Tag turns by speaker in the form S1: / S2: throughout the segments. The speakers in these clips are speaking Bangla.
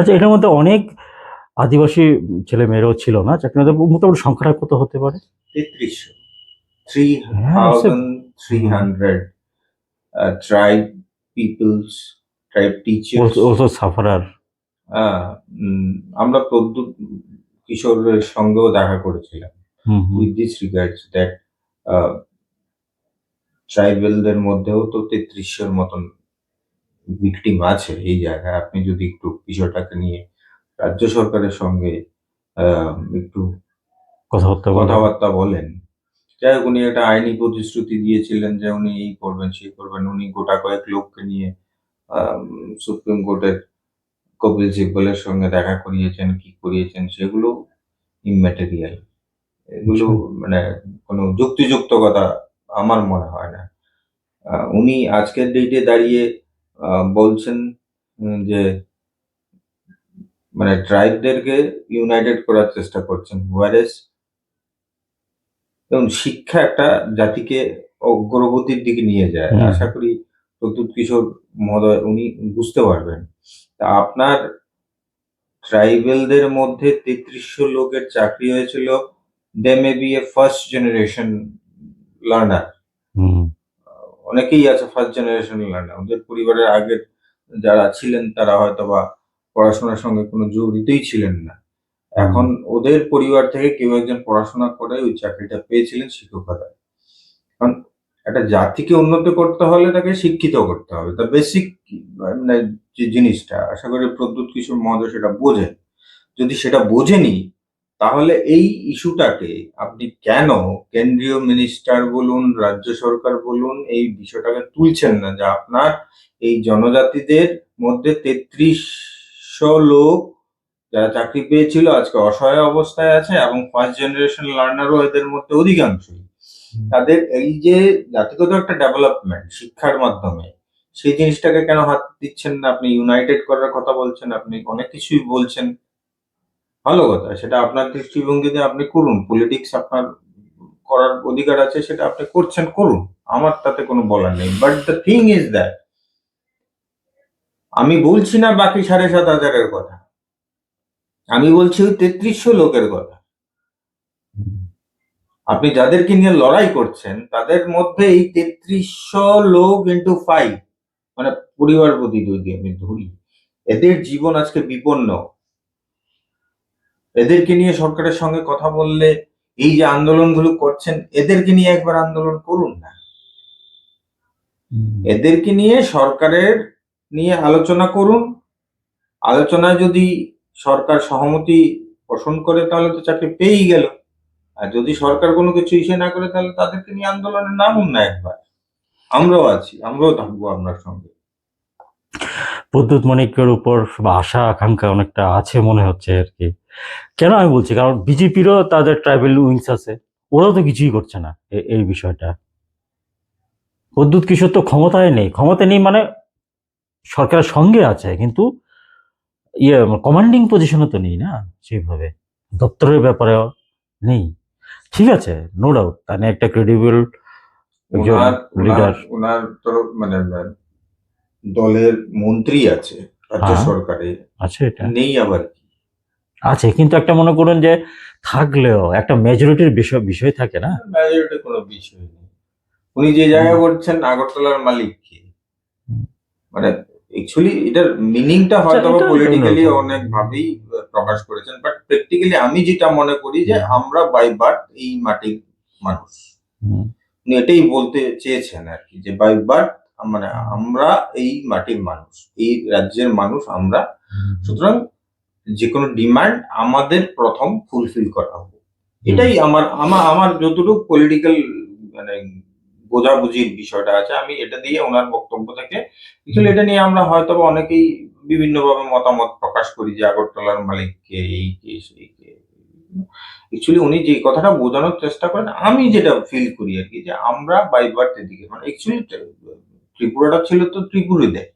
S1: আচ্ছা এটার মধ্যে অনেক আদিবাসী ছেলে মেয়েরাও ছিল না? চাকরিতে মোটামুটি সংখ্যাটা কত হতে পারে?
S2: তেত্রিশশো three three hundred tribe peoples tribe teachers
S1: also sufferer
S2: আমরা প্রদ্যুৎ কিশোরের সঙ্গেও দেখা করেছিলাম। উইথ দিস রিগার্ডস দ্যাট ট্রাইবেলদের মধ্যেও তো তেত্রিশশোর মতন ভিকটিম আছে এই জায়গায়। আপনি যদি একটু বিষয়টাকে নিয়ে রাজ্য সরকারের সঙ্গে আহ, একটু
S1: কথাবার্তা বলা
S2: কথাবার্তা বলেন। যাই হোক উনি একটা আইনি প্রতিশ্রুতি দিয়েছিলেন যে উনি এই করবেন সেই করবেন। উনি গোটা কয়েক লোককে নিয়ে সুপ্রিম কোর্টের কপিল সিব্বলের সঙ্গে দেখা করিয়েছেন কি করিয়েছেন সেগুলো ইম্যাটেরিয়াল এগুলো মানে কোনো যুক্তিযুক্ত কথা আমার মনে হয় না। আহ, উনি আজকের ডেটে দাঁড়িয়ে বলছেন যে মানে ট্রাইবদেরকে ইউনাইটেড করার চেষ্টা করছেন। ওয়ারেস এবং শিক্ষা একটা জাতিকে অগ্রগতির দিকে নিয়ে যায়। আশা করি প্রদ্যুৎ কিশোর মহোদয় উনি বুঝতে পারবেন। তা আপনার ট্রাইবেলদের মধ্যে তেত্রিশশো লোকের চাকরি হয়েছিল। They may be a first generation learner অনেকেই আছে ফার্স্ট জেনারেশন লার্নার ওদের পরিবারের আগের যারা ছিলেন তারা হয়তো বা পড়াশোনার সঙ্গে কোনো জড়িতই ছিলেন না। এখন ওদের পরিবার থেকে কেউ একজন পড়াশোনা করে ওই চাকরিটা পেয়েছিলেন শিক্ষকতায় কারণ একটা জাতিকে উন্নত করতে হলে তাকে শিক্ষিত করতে হবে। তা বেসিক মানে যে জিনিসটা আশা করি প্রদ্যুৎ কিশোর মহোদয় সেটা বোঝেন। যদি সেটা বোঝেনি তাহলে এই ইস্যুটাকে আপনি কেন কেন্দ্রীয় মিনিস্টার বলুন রাজ্য সরকার বলুন এই বিষয়টাকে তুলছেন না যে আপনার এই জনজাতিদের মধ্যে তেত্রিশশো লোক যারা চাকরি পেয়েছিল আজকে অসহায় অবস্থায় আছে এবং ফার্স্ট জেনারেশন লার্নারও এদের মধ্যে অধিকাংশই। তাদের এই যে জাতিগত একটা ডেভেলপমেন্ট শিক্ষার মাধ্যমে সেই জিনিসটাকে কেন হাত দিচ্ছেন না? আপনি ইউনাইটেড করার কথা বলছেন আপনি অনেক কিছুই বলছেন। ভালো কথা, সেটা আপনার দৃষ্টিভঙ্গিতে আপনি করুন। পলিটিক্স আপনার করার অধিকার আছে, সেটা আপনি করছেন, করুন। আমার তাতে কোনো বলার নেই। But the thing is that আমি বলছি না বাকি সাড়ে সাত হাজারের কথা। আমি বলছি ওই তেত্রিশশো লোকের কথা। আপনি যাদেরকে নিয়ে লড়াই করছেন, তাদের মধ্যে এই তেত্রিশশো লোক ইন্টু ফাইভ মানে পরিবার প্রতি যদি আমি ধরি, এদের জীবন আজকে বিপন্ন। এদেরকে নিয়ে সরকারের সঙ্গে কথা বললে এই যে আন্দোলনগুলো করছেন এদেরকে নিয়ে একবার আন্দোলন করুন না। এদেরকে নিয়ে সরকারের নিয়ে আলোচনা করুন। আলোচনায় যদি সরকার সহমতি পোষণ করে তাহলে তো চাকরি পেয়েই গেল। আর যদি সরকার কোনো কিছু ইসে না করে তাহলে তাদেরকে নিয়ে আন্দোলনে নামুন না একবার। আমরাও আছি আমরাও থাকব আপনার সঙ্গে।
S1: প্রদ্যুৎ মানিকের উপর আশা আকাঙ্ক্ষা অনেকটা আছে মনে হচ্ছে আর কি। কেন আমি বলছি? কারণ বিজেপিরও তাদের ট্রাইবেল উইংস আছে। ওরাও তো কিছুই করছে না এই বিষয়টা। প্রদ্যুৎ কিশোর তো ক্ষমতায় নেই। ক্ষমতায় নেই মানে সরকারের সঙ্গে আছে কিন্তু ইয়ে কমান্ডিং পজিশনে তো নেই না সেইভাবে। দপ্তরের ব্যাপারে নেই। ঠিক আছে নো ডাউট তাহলে একটা ক্রেডিবল লিডার
S2: ওনার তরফ মানে দলের মন্ত্রী আছে রাজ্য
S1: হ্যাঁ।
S2: সরকারে
S1: আছে এটা
S2: নেই আবার কি
S1: আছে কিন্তু একটা মনে করুন যে থাকলেও একটা মেজরিটির বিষয় বিষয় থাকে না
S2: মেজরিটি কোনো বিষয় নেই উনি যে জায়গা করছেন আগরতলার মালিক কে
S1: হুম।
S2: মানে অ্যাকচুয়ালি এটার মিনিংটা হয়তো
S1: এটা- এটা
S2: পলিটিক্যালি
S1: অন্যরকম।
S2: অনেক ভাবেই প্রকাশ করেছেন বাট প্র্যাকটিক্যালি আমি যেটা মনে করি যে
S1: হুম।
S2: আমরা বাই বার্থ এই মাটির মানুষ
S1: হুম,
S2: উনি এটাই বলতে চেয়েছেন আর কি যে বাই বার্থ মানে আমরা এই মাটির মানুষ এই রাজ্যের মানুষ আমরা। সুতরাং যে কোনো ডিমান্ড আমাদের প্রথম ফুলফিল করা হবে এটাই আমার আমার আমার যতটুকু পলিটিক্যাল মানে বোঝাবুঝির বিষয়টা আছে আমি এটা দিয়ে ওনার বক্তব্য থেকে অ্যাকচুয়ালি এটা নিয়ে আমরা হয়তো অনেকেই বিভিন্নভাবে মতামত প্রকাশ করি যে আগরতলার মালিককে এই কে সেই কে। অ্যাকচুয়ালি উনি যে কথাটা বোঝানোর চেষ্টা করেন আমি যেটা ফিল করি আর কি যে আমরা বাই বার্থ এদিকে মানে অ্যাকচুয়ালি ত্রিপুরাটা ছিল তো ত্রিপুরীদের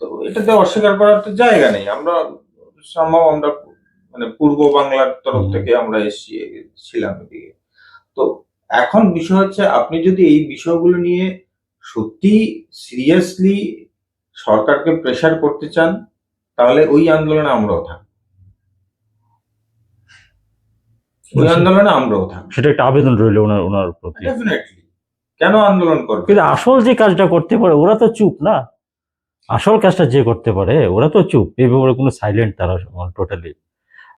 S2: তো এটাতে অস্বীকার করার তো জায়গা নেই। আমরা সম্ভব আমরা মানে পূর্ব বাংলার তরফ থেকে আমরা এসছি ছিলাম এদিকে। তো এখন বিষয় হচ্ছে আপনি যদি এই বিষয়গুলো নিয়ে সত্যি সিরিয়াসলি সরকারকে প্রেসার করতে চান তাহলে ওই আন্দোলনে আমরাও থাকব ওই
S1: আচ্ছা।
S2: আন্দোলনে আমরাও থাকব
S1: সেটা একটা আবেদন রইল ওনার ওনার প্রতি।
S2: ডেফিনেটলি কেন আন্দোলন করবে?
S1: কিন্তু আসল যে কাজটা করতে পারে, ওরা তো চুপ না? আসল কাজটা যে করতে পারে, ওরা তো চুপ। এই ব্যাপারে কোনো সাইলেন্ট তারা টোটালি